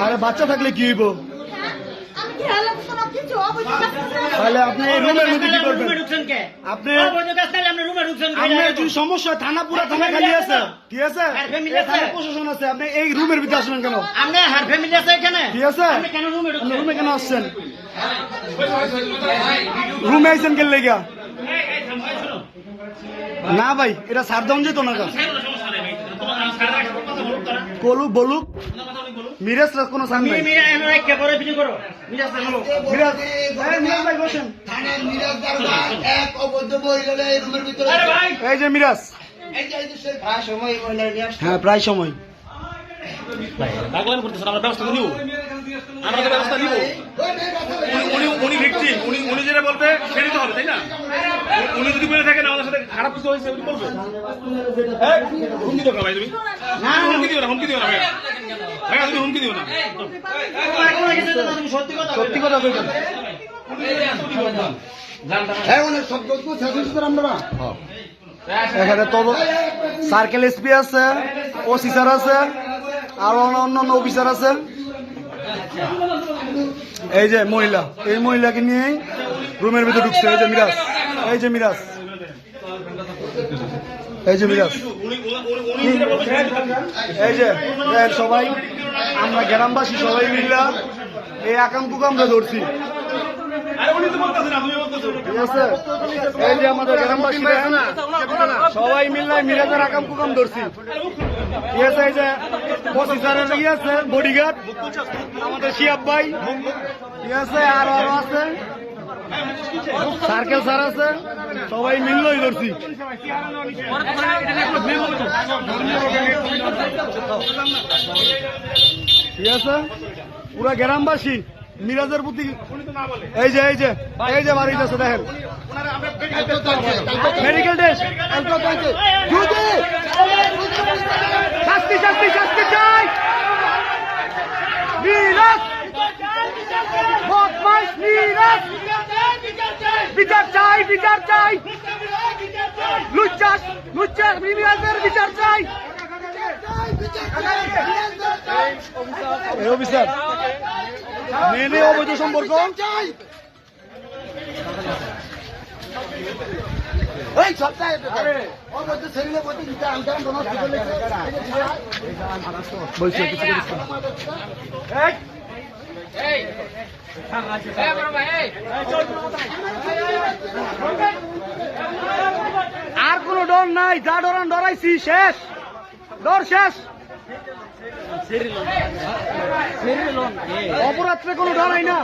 আরে বাচ্চা থাকলে কি হইব হ্যাঁ? তাহলে আপনি রুমের মধ্যে কি করবেন আপনি যদি সমস্যা হয়, থানা পুরো থানা খালি আছে ঠিক আছে প্রশাসন আছে আপনি এই রুমের ভিতরে আসলেন কেন আপনি হার ফ্যামিলি আছে এখানে ঠিক আছে কেন রুমে রুমে কেন আসছেন রুমে আইছেন কেন লেগা এই, এই, থাম, এই, শোনো। না ভাই এটা সার দাম যেত কথা বলুক। মিরাজ রাজ কোনো সান মিমি, নাই মিমি, এমন এক ক্যাপরে ভিডিও করো। মিরাজ না, বলো। মিরাজ এই যে মিরাজ যে যে। হ্যাঁ প্রায় সময় আমরা ব্যবস্থা নিব। উনি উনি উনি উনি যেটা বলবে হবে তাই না উনি- যদি বলে থাকেন আমাদের সাথে খারাপ কিছু হয়েছে উনি বলবে হুমকি দিও না ভাই তুমি। হুমকি দিও না হুমকি দিও না ভাইয়া। তুমি হুমকি দিও না। সত্যি কথা। সত্যি কথা তো এখানে সার্কেল এসপি আছে ওসি স্যার আছে আর অন্য অন্য অফিসার আছে। এই যে মহিলা এই মহিলাকে নিয়ে রুমের ভিতরে ঢুকছে এই যে মিরাজ। এই যে মিরাজ। এই যে মিরাজ। এই যে সবাই, আমরা গ্রামবাসী সবাই মিললা এই আকাম কুকামরা ধরছি। এই যে আমাদের গ্রামবাসী সবাই মিললাই মিরাজের আকাম কুকাম ধরছি। এই যে বসি স্যারের ইয়ে আছে বডিগার্ড আমাদের শিয়াব ভাই। আছে, আরও আরও আছে। সার্কেল স্যার আছে? সবাই মিললই ধরছি। ঠিক আছে? পুরা গ্রামবাসী মিরাজের প্রতি এই যে এই যে এই যে বাড়িতে আছে দেখেন। মেডিকেল টেস্ট শাস্তি শাস্তি শাস্তি চাই মিরাজ বদমাইশ মিরাজ বিচার চাই বিচার চাই। লুচ্চাস লুচ্চাস মিরাজের বিচার চাই। এই অফিসার মেনে অবৈধ সম্পর্ক। এই সপ্তাহে অবৈধ ছেলে বলতে দিতে আমি বলছি। আর কোনো ডর নাই যা ডরান ডরাইছি শেষ। ডর শেষ। অপরাধে কোনো ডরাই না।